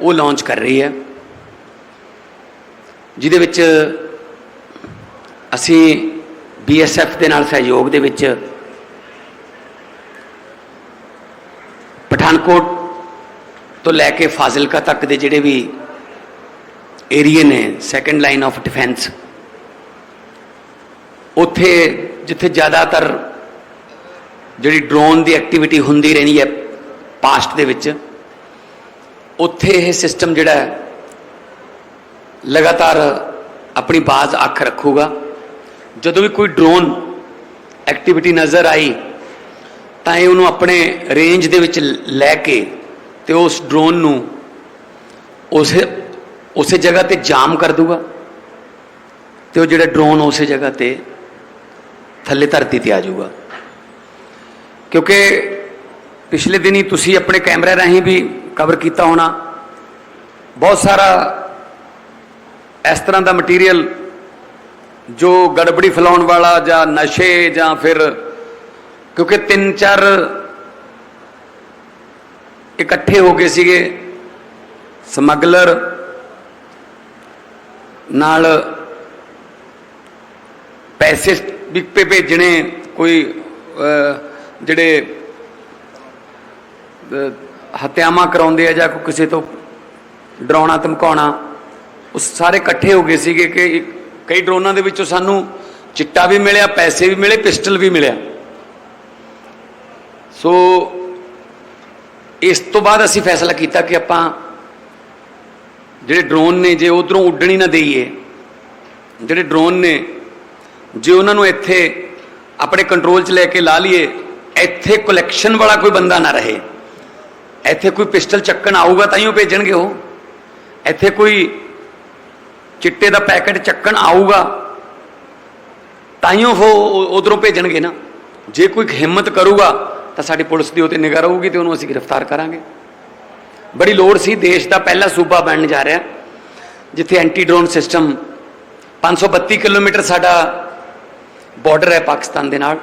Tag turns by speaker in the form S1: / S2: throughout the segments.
S1: ਉਹ ਲਾਂਚ ਕਰ ਰਹੀ ਹੈ। ਜਿਹਦੇ ਵਿੱਚ ਅਸੀਂ ਬੀਐਸਐਫ ਦੇ ਨਾਲ ਸਹਿਯੋਗ ਦੇ ਵਿੱਚ ਪਠਾਨਕੋਟ ਤੋਂ ਲੈ ਕੇ ਫਾਜ਼ਿਲਕਾ ਤੱਕ ਦੇ ਜਿਹੜੇ ਵੀ ਏਰੀਏ ਨੇ ਸੈਕੰਡ ਲਾਈਨ ਆਫ ਡਿਫੈਂਸ ਉੱਥੇ ਜਿੱਥੇ ਜ਼ਿਆਦਾਤਰ ਜਿਹੜੀ ਡਰੋਨ ਦੀ ਐਕਟੀਵਿਟੀ ਹੁੰਦੀ ਰਹਿੰਦੀ ਹੈ ਪਾਸਟ ਦੇ ਵਿੱਚ ਉੱਥੇ ਇਹ ਸਿਸਟਮ ਜਿਹੜਾ ਹੈ, ਲਗਾਤਾਰ ਆਪਣੀ ਬਾਜ਼ ਅੱਖ ਰੱਖੂਗਾ। ਜਦੋਂ ਵੀ ਕੋਈ ਡਰੋਨ ਐਕਟੀਵਿਟੀ ਨਜ਼ਰ ਆਈ, ਤਾਂ ਇਹ ਉਹਨੂੰ ਆਪਣੇ ਰੇਂਜ ਦੇ ਵਿੱਚ ਲੈ ਕੇ ਤੇ ਉਸ ਡਰੋਨ ਨੂੰ ਉਸੇ ਉਸੇ ਜਗ੍ਹਾ ਤੇ ਜਾਮ ਕਰ ਦੂਗਾ ਤੇ ਉਹ ਜਿਹੜਾ ਡਰੋਨ ਉਸੇ ਜਗ੍ਹਾ ਤੇ ਥੱਲੇ ਧਰਤੀ ਤੇ ਆ ਜਾਊਗਾ। ਕਿਉਂਕਿ ਪਿਛਲੇ ਦਿਨੀ ਤੁਸੀਂ ਆਪਣੇ ਕੈਮਰੇ ਰਾਹੀਂ ਵੀ ਕਵਰ ਕੀਤਾ ਹੋਣਾ। ਬਹੁਤ ਸਾਰਾ ਇਸ ਤਰ੍ਹਾਂ ਦਾ ਮਟੀਰੀਅਲ ਜੋ ਗੜਬੜੀ ਫੈਲਾਉਣ ਵਾਲਾ ਜਾਂ ਨਸ਼ੇ ਜਾਂ ਫਿਰ ਕਿਉਂਕਿ ਤਿੰਨ ਚਾਰ ਇਕੱਠੇ ਹੋ ਗਏ ਸੀਗੇ, ਸਮਗਲਰ, ਨਾਲ ਪੈਸੇ ਵੀ ਭੇਜਣੇ, ਕੋਈ ਜਿਹੜੇ ਹੱਤਿਆਵਾਂ ਕਰਾਉਂਦੇ ਆ ਜਾਂ ਕੋਈ ਕਿਸੇ ਤੋਂ ਡਰਾਉਣਾ, ਧਮਕਾਉਣਾ, ਉਹ ਸਾਰੇ ਇਕੱਠੇ ਹੋ ਗਏ ਸੀਗੇ ਕਿ ਕਈ ਡਰੋਨਾਂ ਦੇ ਵਿੱਚੋਂ ਸਾਨੂੰ ਚਿੱਟਾ ਵੀ ਮਿਲਿਆ, ਪੈਸੇ ਵੀ ਮਿਲੇ, ਪਿਸਟਲ ਵੀ ਮਿਲਿਆ। ਸੋ ਇਸ ਤੋਂ ਬਾਅਦ ਅਸੀਂ ਫੈਸਲਾ ਕੀਤਾ ਕਿ ਆਪਾਂ ਜਿਹੜੇ ਡਰੋਨ ਨੇ ਜੇ ਉਧਰੋਂ ਉੱਡਣੀ ਨਾ ਦੇਈਏ, ਜਿਹੜੇ ਡਰੋਨ ਨੇ ਜੇ ਉਹਨਾਂ ਨੂੰ ਇੱਥੇ ਆਪਣੇ ਕੰਟਰੋਲ 'ਚ ਲੈ ਕੇ ਲਾ ਲਈਏ, ਇੱਥੇ ਕਲੈਕਸ਼ਨ ਵਾਲਾ ਕੋਈ ਬੰਦਾ ਨਾ ਰਹੇ। ਇੱਥੇ ਕੋਈ ਪਿਸਟਲ ਚੱਕਣ ਆਊਗਾ ਤਾਂ ਹੀ ਉਹ ਭੇਜਣਗੇ ਉਹ। ਇੱਥੇ ਕੋਈ ਚਿੱਟੇ ਦਾ ਪੈਕੇਟ ਚੱਕਣ ਆਊਗਾ ਤਾਂ ਹੀ ਉਹ ਉਧਰੋਂ ਭੇਜਣਗੇ ਨਾ। ਜੇ ਕੋਈ ਹਿੰਮਤ ਕਰੂਗਾ ਤਾਂ ਸਾਡੀ ਪੁਲਿਸ ਦੀ ਉਹ ਤੇ ਨਿਗਾਹ ਰਹੂਗੀ ਤੇ ਉਹਨੂੰ ਅਸੀਂ ਗ੍ਰਿਫਤਾਰ ਕਰਾਂਗੇ। ਬੜੀ ਲੋੜ ਸੀ ਦੇਸ਼ ਦਾ ਪਹਿਲਾ ਸੂਬਾ ਬਣਨ ਜਾ ਰਿਹਾ, ਜਿੱਥੇ ਐਂਟੀ ਡਰੋਨ ਸਿਸਟਮ 532 ਕਿਲੋਮੀਟਰ ਸਾਡਾ ਬਾਰਡਰ ਹੈ ਪਾਕਿਸਤਾਨ ਦੇ ਨਾਲ।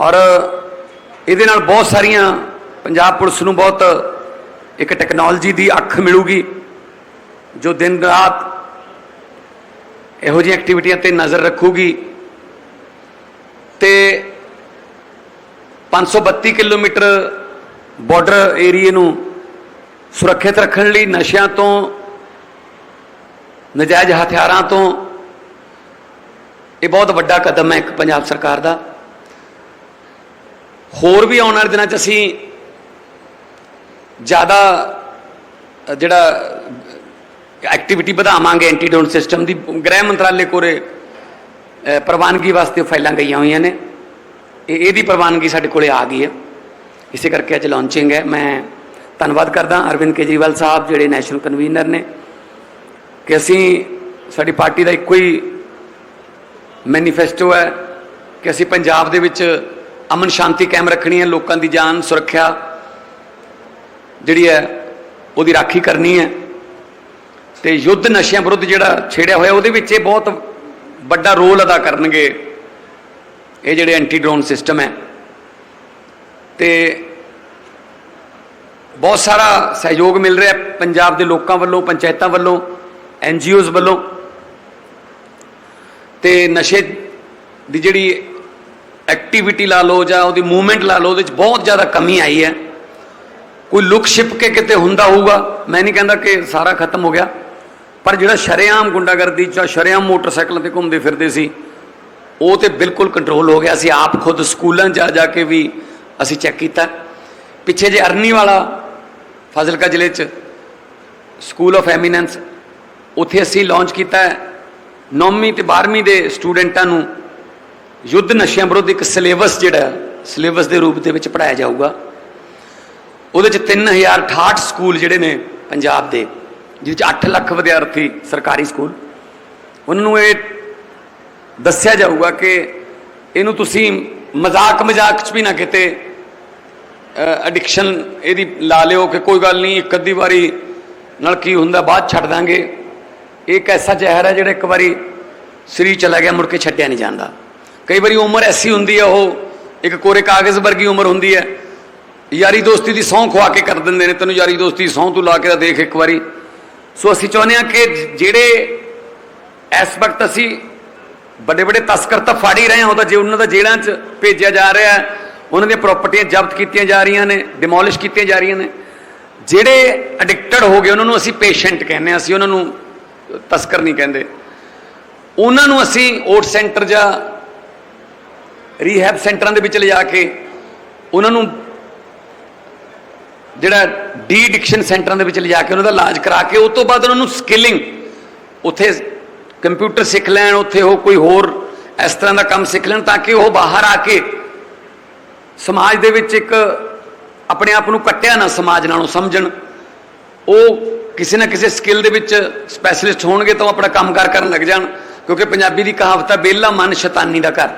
S1: ਔਰ ਇਹਦੇ ਨਾਲ ਬਹੁਤ ਸਾਰੀਆਂ ਪੰਜਾਬ ਪੁਲਿਸ ਨੂੰ ਬਹੁਤ ਇੱਕ ਟੈਕਨੋਲੋਜੀ ਦੀ ਅੱਖ ਮਿਲੂਗੀ, ਜੋ ਦਿਨ ਰਾਤ ਇਹੋ ਜਿਹੀਆਂ ਐਕਟੀਵਿਟੀਆਂ ਤੇ ਨਜ਼ਰ ਰੱਖੂਗੀ। ਤੇ 532 ਕਿਲੋਮੀਟਰ ਬਾਰਡਰ ਏਰੀਏ ਨੂੰ ਸੁਰੱਖਿਅਤ ਰੱਖਣ ਲਈ ਨਸ਼ਿਆਂ ਤੋਂ, ਨਜਾਇਜ਼ ਹਥਿਆਰਾਂ ਤੋਂ ਇਹ ਬਹੁਤ ਵੱਡਾ ਕਦਮ ਹੈ ਇੱਕ ਪੰਜਾਬ ਸਰਕਾਰ ਦਾ। ਹੋਰ ਵੀ ਆਉਣ ਵਾਲੇ ਦਿਨਾਂ 'ਚ ਅਸੀਂ ਜ਼ਿਆਦਾ ਜਿਹੜਾ ਐਕਟੀਵਿਟੀ ਵਧਾਵਾਂਗੇ ਐਂਟੀ ਸਿਸਟਮ ਦੀ, ਗ੍ਰਹਿ ਮੰਤਰਾਲੇ ਕੋਲੇ ਪ੍ਰਵਾਨਗੀ ਵਾਸਤੇ ਫਾਈਲਾਂ ਗਈਆਂ ਹੋਈਆਂ ਨੇ। ਇਹ, ਇਹਦੀ ਪ੍ਰਵਾਨਗੀ ਸਾਡੇ ਕੋਲੇ ਆ ਗਈ ਹੈ। ਇਸੇ ਕਰਕੇ ਅੱਜ ਲਾਂਚਿੰਗ ਹੈ। ਮੈਂ ਧੰਨਵਾਦ ਕਰਦਾ ਅਰਵਿੰਦ ਕੇਜਰੀਵਾਲ ਸਾਹਿਬ, ਜਿਹੜੇ ਨੈਸ਼ਨਲ ਕਨਵੀਨਰ ਨੇ, ਕਿ ਅਸੀਂ ਸਾਡੀ ਪਾਰਟੀ ਦਾ ਇੱਕੋ ਹੀ ਮੈਨੀਫੈਸਟੋ ਹੈ ਕਿ ਅਸੀਂ ਪੰਜਾਬ ਦੇ ਵਿੱਚ ਅਮਨ ਸ਼ਾਂਤੀ ਕਾਇਮ ਰੱਖਣੀ ਹੈ, ਲੋਕਾਂ ਦੀ ਜਾਨ ਸੁਰੱਖਿਆ ਜਿਹੜੀ ਹੈ, ਉਹਦੀ ਰਾਖੀ ਕਰਨੀ ਹੈ। ਤੇ ਯੁੱਧ ਨਸ਼ਿਆਂ ਵਿਰੁੱਧ ਜਿਹੜਾ ਛੇੜਿਆ ਹੋਇਆ, ਉਹਦੇ ਵਿੱਚ ਇਹ ਬਹੁਤ ਵੱਡਾ ਰੋਲ ਅਦਾ ਕਰਨਗੇ। ਇਹ ਜਿਹੜੇ ਐਂਟੀ ਡਰੋਨ ਸਿਸਟਮ ਹੈ। ਤੇ ਬਹੁਤ ਸਾਰਾ ਸਹਿਯੋਗ ਮਿਲ ਰਿਹਾ ਪੰਜਾਬ ਦੇ ਲੋਕਾਂ ਵੱਲੋਂ, ਪੰਚਾਇਤਾਂ ਵੱਲੋਂ ਐਨਜੀਓਜ਼ ਵੱਲੋਂ। ਤੇ ਨਸ਼ੇ ਦੀ ਜਿਹੜੀ ਐਕਟੀਵਿਟੀ ਲਾ ਲਓ ਜਾਂ ਉਹਦੀ ਮੂਵਮੈਂਟ ਲਾ ਲਓ, ਉਹਦੇ ਵਿੱਚ ਬਹੁਤ ਜ਼ਿਆਦਾ ਕਮੀ ਆਈ ਹੈ। ਕੋਈ ਲੁਕ ਛਿਪ ਕੇ ਕਿਤੇ ਹੁੰਦਾ ਹੋਊਗਾ? ਮੈਂ ਨਹੀਂ ਕਹਿੰਦਾ ਕਿ ਸਾਰਾ ਖਤਮ ਹੋ ਗਿਆ। ਪਰ ਜਿਹੜਾ ਸ਼ਰੇਆਮ ਗੁੰਡਾਗਰਦੀ ਜਾਂ ਸ਼ਰੇਆਮ ਮੋਟਰਸਾਈਕਲਾਂ ਤੇ ਘੁੰਮਦੇ ਫਿਰਦੇ ਸੀ, ਉਹ ਤੇ ਬਿਲਕੁਲ ਕੰਟਰੋਲ ਹੋ ਗਿਆ। ਸੀ ਆਪ ਖੁਦ ਸਕੂਲਾਂ 'ਚ ਜਾ ਜਾ ਕੇ ਵੀ ਅਸੀਂ ਚੈੱਕ ਕੀਤਾ। ਪਿੱਛੇ ਜੇ ਅਰਨੀ ਵਾਲਾ, ਫਾਜ਼ਿਲਕਾ ਜ਼ਿਲ੍ਹੇ 'ਚ ਸਕੂਲ ਆਫ ਐਮੀਨੈਂਸ ਉੱਥੇ ਅਸੀਂ ਲਾਂਚ ਕੀਤਾ ਹੈ। 9ਵੀਂ ਤੇ 12ਵੀਂ ਦੇ ਸਟੂਡੈਂਟਾਂ ਨੂੰ ਯੁੱਧ ਨਸ਼ਿਆਂ ਵਿਰੁੱਧ ਇੱਕ ਸਿਲੇਬਸ ਜਿਹੜਾ ਸਿਲੇਬਸ ਦੇ ਰੂਪ ਦੇ ਵਿੱਚ ਪੜਾਇਆ ਜਾਊਗਾ। ਉਹਦੇ ਚ 3068 ਸਕੂਲ ਜਿਹੜੇ ਨੇ ਪੰਜਾਬ ਦੇ, ਜਿਹਦੇ ਚ 8 ਲੱਖ ਵਿਦਿਆਰਥੀ ਸਰਕਾਰੀ ਸਕੂਲ। ਉਹਨਾਂ ਨੂੰ ਇਹ ਦੱਸਿਆ ਜਾਊਗਾ ਕਿ ਇਹਨੂੰ ਤੁਸੀਂ ਮਜ਼ਾਕ ਮਜ਼ਾਕ ਚ ਵੀ ਨਾ ਕਿਤੇ ਐਡਿਕਸ਼ਨ ਇਹਦੀ ਲਾ ਲਿਓ ਕਿ ਕੋਈ ਗੱਲ ਨਹੀਂ, ਇੱਕ ਅੱਧੀ ਵਾਰੀ ਨਾਲ ਕੀ ਹੁੰਦਾ, ਬਾਅਦ ਛੱਡ ਦਾਂਗੇ। ਇਹ ਇੱਕ ਐਸਾ ਜ਼ਹਿਰ ਹੈ ਜਿਹੜਾ ਇੱਕ ਵਾਰੀ ਸਰੀਰ ਚਲਾ ਗਿਆ, ਮੁੜ ਕੇ ਛੱਡਿਆ ਨਹੀਂ ਜਾਂਦਾ। ਕਈ ਵਾਰੀ ਉਮਰ ਐਸੀ ਹੁੰਦੀ ਹੈ ਉਹ ਇੱਕ ਕੋਰੇ ਕਾਗਜ਼ ਵਰਗੀ ਉਮਰ ਹੁੰਦੀ ਹੈ ਯਾਰੀ ਦੋਸਤੀ ਦੀ ਸਹੁੰ ਖਵਾ ਕੇ ਕਰ ਦਿੰਦੇ ਨੇ, ਤੈਨੂੰ ਯਾਰੀ ਦੋਸਤੀ ਦੀ ਸਹੁੰ ਤੂੰ ਲਾ ਕੇ ਤਾਂ ਦੇਖ ਇੱਕ ਵਾਰੀ। ਸੋ ਅਸੀਂ ਚਾਹੁੰਦੇ ਹਾਂ ਕਿ ਜਿਹੜੇ ਇਸ ਵਕਤ ਅਸੀਂ ਵੱਡੇ ਵੱਡੇ ਤਸਕਰ ਤਾਂ ਫੜ ਹੀ ਰਹੇ ਹਾਂ, ਉਹਦਾ ਜੇ ਉਹਨਾਂ ਦਾ ਜੇਲ੍ਹਾਂ 'ਚ ਭੇਜਿਆ ਜਾ ਰਿਹਾ ਹੈ, ਉਹਨਾਂ ਦੀਆਂ ਪ੍ਰਾਪਰਟੀਆਂ ਜ਼ਬਤ ਕੀਤੀਆਂ ਜਾ ਰਹੀਆਂ ਨੇ ਡਿਮੋਲਿਸ਼ ਕੀਤੀਆਂ ਜਾ ਰਹੀਆਂ ਨੇ। ਜਿਹੜੇ ਐਡਿਕਟਡ ਹੋ ਗਏ, ਉਹਨਾਂ ਨੂੰ ਅਸੀਂ ਪੇਸ਼ੈਂਟ ਕਹਿੰਦੇ ਹਾਂ, ਅਸੀਂ ਉਹਨਾਂ ਨੂੰ ਤਸਕਰ ਨਹੀਂ ਕਹਿੰਦੇ। ਉਹਨਾਂ ਨੂੰ ਅਸੀਂ ਓਟ ਸੈਂਟਰ ਜਾਂ ਰੀਹੈਬ ਸੈਂਟਰਾਂ ਦੇ ਵਿੱਚ ਲਿਜਾ ਕੇ ਉਹਨਾਂ ਨੂੰ ਜਿਹੜਾ ਡੀ ਡਿਕਸ਼ਨ ਸੈਂਟਰਾਂ ਦੇ ਵਿੱਚ ਲਿਜਾ ਕੇ ਉਹਨਾਂ ਦਾ ਇਲਾਜ ਕਰਾ ਕੇ ਉਸ ਤੋਂ ਬਾਅਦ ਉਹਨਾਂ ਨੂੰ ਸਕਿਲਿੰਗ, ਉੱਥੇ ਕੰਪਿਊਟਰ ਸਿੱਖ ਲੈਣ, ਉੱਥੇ ਉਹ ਕੋਈ ਹੋਰ ਇਸ ਤਰ੍ਹਾਂ ਦਾ ਕੰਮ ਸਿੱਖ ਲੈਣ ਤਾਂ ਕਿ ਉਹ ਬਾਹਰ ਆ ਕੇ ਸਮਾਜ ਦੇ ਵਿੱਚ ਇੱਕ ਆਪਣੇ ਆਪ ਨੂੰ ਕੱਟਿਆ ਨਾ ਸਮਾਜ ਨਾਲੋਂ ਸਮਝਣ। ਉਹ ਕਿਸੇ ਨਾ ਕਿਸੇ ਸਕਿੱਲ ਦੇ ਵਿੱਚ ਸਪੈਸ਼ਲਿਸਟ ਹੋਣਗੇ ਤਾਂ ਉਹ ਆਪਣਾ ਕੰਮਕਾਰ ਕਰਨ ਲੱਗ ਜਾਣ, ਕਿਉਂਕਿ ਪੰਜਾਬੀ ਦੀ ਕਹਾਵਤ ਹੈ ਬੇਲਾ ਮਨ ਸ਼ੈਤਾਨੀ ਦਾ ਘਰ।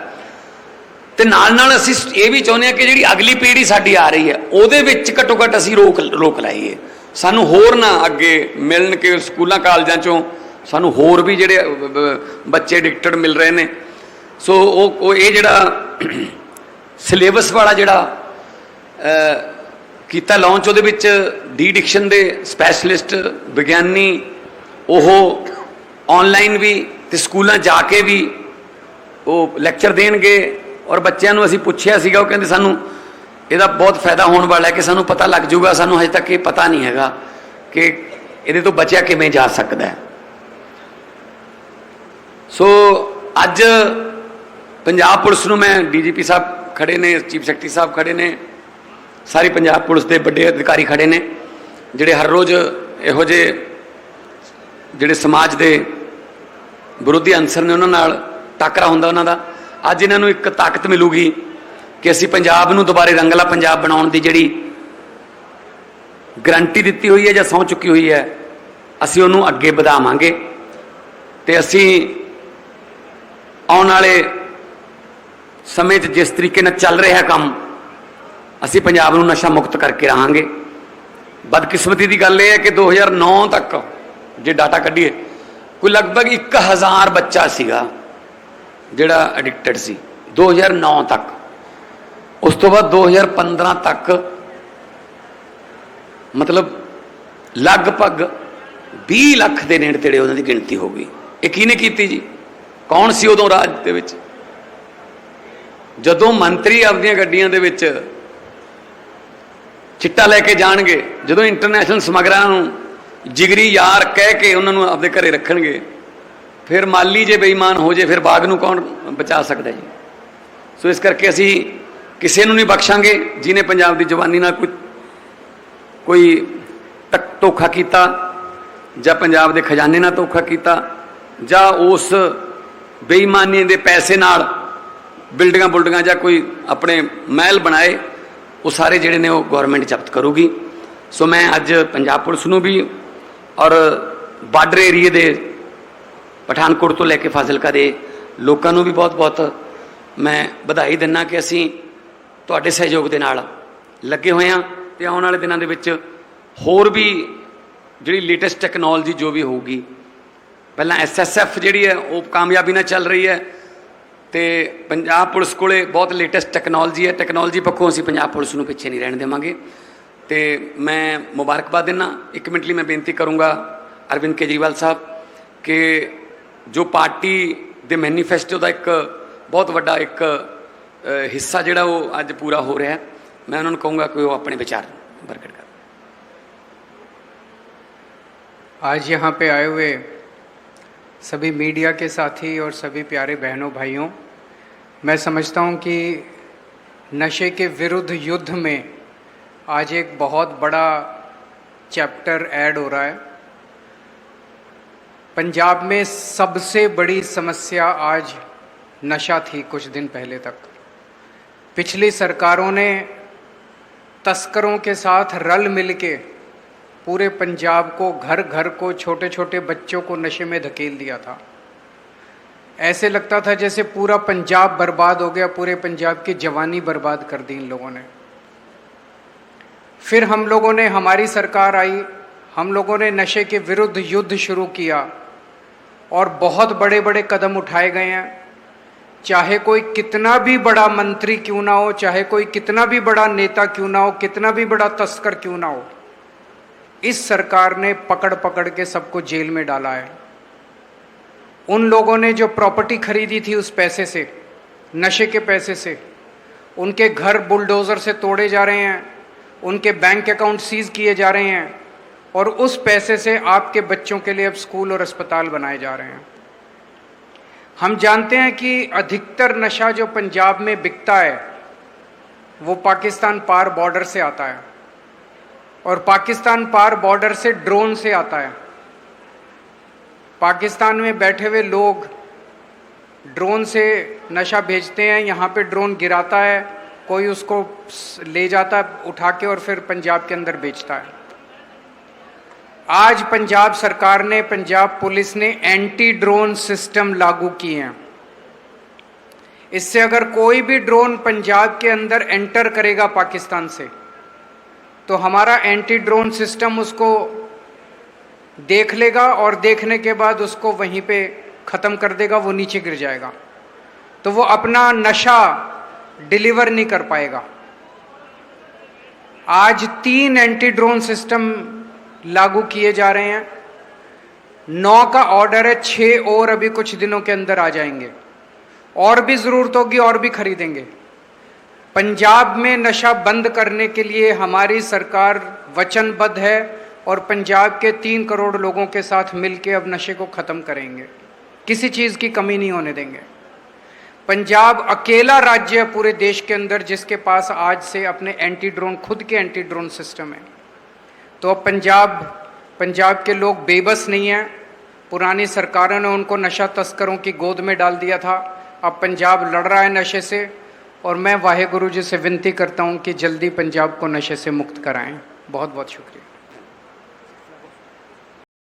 S1: ਤੇ ਨਾਲ ਨਾਲ ਅਸੀਂ ਇਹ ਵੀ ਚਾਹੁੰਦੇ ਹਾਂ ਕਿ ਜਿਹੜੀ ਅਗਲੀ ਪੀੜ੍ਹੀ ਸਾਡੀ ਆ ਰਹੀ ਹੈ, ਉਹਦੇ ਵਿੱਚ ਘੱਟੋ ਘੱਟ ਅਸੀਂ ਰੋਕ ਰੋਕ ਲਾਈਏ। ਸਾਨੂੰ ਹੋਰ ਨਾ ਅੱਗੇ ਮਿਲਣ ਕੇ ਸਕੂਲਾਂ, ਕਾਲਜਾਂ ਚੋਂ ਸਾਨੂੰ ਹੋਰ ਵੀ ਜਿਹੜੇ ਬੱਚੇ ਐਡਿਕਟਡ ਮਿਲ ਰਹੇ ਨੇ। ਸੋ ਉਹ ਉਹ ਇਹ ਜਿਹੜਾ ਸਿਲੇਬਸ ਵਾਲਾ ਜਿਹੜਾ ਕੀਤਾ ਲਾਂਚ ਉਹਦੇ ਵਿੱਚ ਡੀ ਡਿਕਸ਼ਨ ਦੇ ਸਪੈਸ਼ਲਿਸਟ ਵਿਗਿਆਨੀ, ਉਹ ਆਨਲਾਈਨ ਵੀ ਤੇ ਸਕੂਲਾਂ ਜਾ ਕੇ ਵੀ ਉਹ ਲੈਕਚਰ ਦੇਣਗੇ। ਔਰ ਬੱਚਿਆਂ ਨੂੰ ਅਸੀਂ ਪੁੱਛਿਆ ਸੀਗਾ, ਉਹ ਕਹਿੰਦੇ ਸਾਨੂੰ ਇਹਦਾ ਬਹੁਤ ਫਾਇਦਾ ਹੋਣ ਵਾਲਾ ਹੈ ਕਿ ਸਾਨੂੰ ਪਤਾ ਲੱਗ ਜਾਊਗਾ, ਸਾਨੂੰ ਹਜੇ ਤੱਕ ਇਹ ਪਤਾ ਨਹੀਂ ਹੈਗਾ ਕਿ ਇਹਦੇ ਤੋਂ ਬਚਿਆ ਕਿਵੇਂ ਜਾ ਸਕਦਾ ਹੈ। ਸੋ ਅੱਜ ਪੰਜਾਬ ਪੁਲਿਸ ਨੂੰ ਮੈਂ ਡੀਜੀਪੀ ਸਾਹਿਬ ਖੜੇ ਨੇ, ਚੀਫ ਸੈਕਟਰੀ ਸਾਹਿਬ ਖੜੇ ਨੇ, ਸਾਰੀ ਪੰਜਾਬ ਪੁਲਿਸ ਦੇ ਵੱਡੇ ਅਧਿਕਾਰੀ ਖੜੇ ਨੇ, ਜਿਹੜੇ ਹਰ ਰੋਜ਼ ਇਹੋ ਜਿਹੇ ਜਿਹੜੇ ਸਮਾਜ ਦੇ ਵਿਰੋਧੀ ਅੰਸਰ ਨੇ ਉਹਨਾਂ ਨਾਲ ਟਾਕਰਾ ਹੁੰਦਾ ਉਹਨਾਂ ਦਾ। ਅੱਜ ਇਹਨਾਂ ਨੂੰ ਇੱਕ ਤਾਕਤ ਮਿਲੂਗੀ ਕਿ ਅਸੀਂ ਪੰਜਾਬ ਨੂੰ ਦੁਬਾਰੇ ਰੰਗਲਾ ਪੰਜਾਬ ਬਣਾਉਣ ਦੀ ਜਿਹੜੀ ਗਰੰਟੀ ਦਿੱਤੀ ਹੋਈ ਹੈ ਜਾਂ ਸਹੁੰ ਚੁੱਕੀ ਹੋਈ ਹੈ, ਅਸੀਂ ਉਹਨੂੰ ਅੱਗੇ ਵਧਾਵਾਂਗੇ ਤੇ ਅਸੀਂ ਆਉਣ ਵਾਲੇ ਸਮੇਂ 'ਚ ਜਿਸ ਤਰੀਕੇ ਨਾਲ ਚੱਲ ਰਿਹਾ ਕੰਮ, ਅਸੀਂ ਪੰਜਾਬ ਨੂੰ ਨਸ਼ਾ ਮੁਕਤ ਕਰਕੇ ਰਹਾਂਗੇ। ਬਦਕਿਸਮਤੀ ਦੀ ਗੱਲ ਇਹ ਹੈ ਕਿ 2009 ਤੱਕ ਜੇ ਡਾਟਾ ਕੱਢੀਏ, ਕੋਈ ਲਗਭਗ 1000 ਬੱਚਾ ਸੀਗਾ। ਜਿਹੜਾ ਐਡਿਕਟਡ ਸੀ 2009 ਤੱਕ। ਉਸ ਤੋਂ ਬਾਅਦ 2015 ਤੱਕ ਮਤਲਬ ਲਗਭਗ 20 ਲੱਖ ਦੇ ਨੇੜੇ ਤੇੜੇ ਉਹਨਾਂ ਦੀ ਗਿਣਤੀ ਹੋ ਗਈ। ਇਹ ਕਿਹਨੇ ਕੀਤੀ ਜੀ? ਕੌਣ ਸੀ ਉਦੋਂ ਰਾਜ ਦੇ ਵਿੱਚ? ਜਦੋਂ ਮੰਤਰੀ ਆਪਦੀਆਂ ਗੱਡੀਆਂ ਦੇ ਵਿੱਚ ਚਿੱਟਾ ਲੈ ਕੇ ਜਾਣਗੇ, ਜਦੋਂ ਇੰਟਰਨੈਸ਼ਨਲ ਸਮਗਰਾਂ ਨੂੰ ਜਿਗਰੀ ਯਾਰ ਕਹਿ ਕੇ ਉਹਨਾਂ ਨੂੰ ਆਪਦੇ ਘਰੇ ਰੱਖਣਗੇ ਫਿਰ ਮਾਲੀ ਜੇ ਬੇਈਮਾਨ ਹੋ ਜੇ, ਫਿਰ ਬਾਗ ਨੂੰ ਕੌਣ ਬਚਾ ਸਕਦਾ ਜੀ? ਸੋ ਇਸ ਕਰਕੇ ਅਸੀਂ ਕਿਸੇ ਨੂੰ ਨਹੀਂ ਬਖਸ਼ਾਂਗੇ ਜਿਨੇ ਪੰਜਾਬ ਦੀ ਜਵਾਨੀ ਨਾਲ ਕੋਈ ਕੋਈ ਤਕ ਧੋਖਾ ਕੀਤਾ, ਜਾਂ ਪੰਜਾਬ ਦੇ ਖਜ਼ਾਨੇ ਨਾਲ ਧੋਖਾ ਕੀਤਾ, ਜਾਂ ਉਸ ਬੇਈਮਾਨੀ ਦੇ ਪੈਸੇ ਨਾਲ ਬਿਲਡਿੰਗਾਂ ਬੁਲਡਿੰਗਾਂ ਜਾਂ ਕੋਈ ਆਪਣੇ ਮਹਿਲ ਬਣਾਏ, ਉਹ ਸਾਰੇ ਜਿਹੜੇ ਨੇ ਉਹ ਗਵਰਨਮੈਂਟ ਜ਼ਬਤ ਕਰੂਗੀ। ਸੋ ਮੈਂ ਅੱਜ ਪੰਜਾਬ ਪੁਲਿਸ ਨੂੰ ਵੀ ਔਰ ਬਾਰਡਰ ਏਰੀਏ ਦੇ ਪਠਾਨਕੋਟ ਤੋਂ ਲੈ ਕੇ ਫਾਜ਼ਿਲਕਾ ਦੇ ਲੋਕਾਂ ਨੂੰ ਵੀ ਬਹੁਤ-ਬਹੁਤ ਮੈਂ ਵਧਾਈ ਦਿੰਨਾ ਕਿ ਅਸੀਂ ਤੁਹਾਡੇ ਸਹਿਯੋਗ ਦੇ ਨਾਲ ਲੱਗੇ ਹੋਏ ਹਾਂ ਤੇ ਆਉਣ ਵਾਲੇ ਦਿਨਾਂ ਦੇ ਵਿੱਚ ਹੋਰ ਵੀ ਜਿਹੜੀ ਲੇਟੈਸਟ ਟੈਕਨੋਲੋਜੀ ਜੋ ਵੀ ਹੋਊਗੀ, ਪਹਿਲਾਂ ਐਸਐਸਐਫ ਜਿਹੜੀ ਹੈ ਉਹ ਕਾਮਯਾਬੀ ਨਾਲ ਚੱਲ ਰਹੀ ਹੈ ਤੇ ਪੰਜਾਬ ਪੁਲਿਸ ਕੋਲੇ ਬਹੁਤ ਲੇਟੈਸਟ ਟੈਕਨੋਲੋਜੀ ਹੈ। ਟੈਕਨੋਲੋਜੀ ਪੱਖੋਂ ਅਸੀਂ ਪੰਜਾਬ ਪੁਲਿਸ ਨੂੰ ਪਿੱਛੇ ਨਹੀਂ ਰਹਿਣ ਦੇਵਾਂਗੇ। ਤੇ ਮੈਂ ਮੁਬਾਰਕਬਾਦ ਦਿੰਨਾ। ਇੱਕ ਮਿੰਟ ਲਈ ਮੈਂ ਬੇਨਤੀ ਕਰੂੰਗਾ ਅਰਵਿੰਦ ਕੇਜਰੀਵਾਲ ਸਾਹਿਬ ਕਿ ਜੋ ਪਾਰਟੀ ਦੇ ਮੈਨੀਫੈਸਟੋ ਦਾ ਇੱਕ ਬਹੁਤ ਵੱਡਾ ਇੱਕ ਅ, ਹਿੱਸਾ ਜਿਹੜਾ ਉਹ ਅੱਜ ਪੂਰਾ ਹੋ ਰਿਹਾ ਹੈ ਮੈਂ ਉਹਨਾਂ ਨੂੰ ਕਹੂੰਗਾ ਕਿ ਉਹ ਆਪਣੇ ਵਿਚਾਰ ਪ੍ਰਗਟ ਕਰਨ
S2: आज यहाँ पे आए हुए सभी मीडिया के साथी और सभी प्यारे बहनों भाइयों मैं समझता हूँ कि नशे के विरुद्ध युद्ध में आज एक बहुत बड़ा चैप्टर ऐड हो रहा है पंजाब में सबसे बड़ी समस्या आज नशा थी कुछ दिन पहले तक। पिछली सरकारों ने तस्करों के साथ रल मिल के पूरे पंजाब को घर घर को छोटे छोटे बच्चों को नशे में धकेल दिया था। ऐसे लगता था जैसे पूरा पंजाब बर्बाद हो गया, पूरे पंजाब की जवानी बर्बाद कर दी इन लोगों ने। फिर हम लोगों ने, हमारी सरकार आई, हम लोगों ने नशे के विरुद्ध युद्ध शुरू किया। और बहुत बड़े बड़े कदम उठाए गए हैं। चाहे कोई कितना भी बड़ा मंत्री क्यों ना हो, चाहे कोई कितना भी बड़ा नेता क्यों ना हो, कितना भी बड़ा तस्कर क्यों ना हो, इस सरकार ने पकड़ पकड़ के सबको जेल में डाला है। उन लोगों ने जो प्रॉपर्टी खरीदी थी उस पैसे से, नशे के पैसे से, उनके घर बुलडोज़र से तोड़े जा रहे हैं, उनके बैंक अकाउंट सीज किए जा रहे हैं और उस पैसे से आपके बच्चों के लिए अब स्कूल और अस्पताल बनाए जा रहे हैं। हम जानते हैं कि अधिकतर नशा जो पंजाब में बिकता है, वो पाकिस्तान पार बॉर्डर से आता है और पाकिस्तान पार बॉर्डर से ड्रोन से आता है। पाकिस्तान में बैठे हुए लोग ड्रोन से नशा भेजते हैं, यहाँ पे ड्रोन गिराता है, कोई उसको ले जाता है उठा के और फिर पंजाब के अंदर बेचता है। आज पंजाब सरकार ने, पंजाब पुलिस ने एंटी ड्रोन सिस्टम लागू किए हैं। इससे अगर कोई भी ड्रोन पंजाब के अंदर एंटर करेगा पाकिस्तान से तो हमारा एंटी ड्रोन सिस्टम उसको देख लेगा और देखने के बाद उसको वहीं पे ख़त्म कर देगा, वो नीचे गिर जाएगा। तो वो अपना नशा डिलीवर नहीं कर पाएगा। आज तीन एंटी ड्रोन सिस्टम लागू किए जा रहे हैं। नौ का ऑर्डर है छः और अभी कुछ दिनों के अंदर आ जाएँगे। और भी ज़रूरत होगी, और भी खरीदेंगे। पंजाब में नशा बंद करने के लिए हमारी सरकार वचनबद्ध है और पंजाब के तीन करोड़ लोगों के साथ मिलकर अब नशे को ख़त्म करेंगे। किसी चीज़ की कमी नहीं होने देंगे। पंजाब अकेला राज्य है पूरे देश के अंदर जिसके पास आज से अपने एंटी ड्रोन खुद के एंटी ड्रोन सिस्टम है। तो अब पंजाब पंजाब के लोग बेबस नहीं हैं। पुरानी सरकारों ने उनको नशा तस्करों की गोद में डाल दिया था। अब पंजाब लड़ रहा है नशे से, और मैं वाहे गुरु जी से विनती करता हूँ कि जल्दी पंजाब को नशे से मुक्त कराएँ। बहुत बहुत शुक्रिया।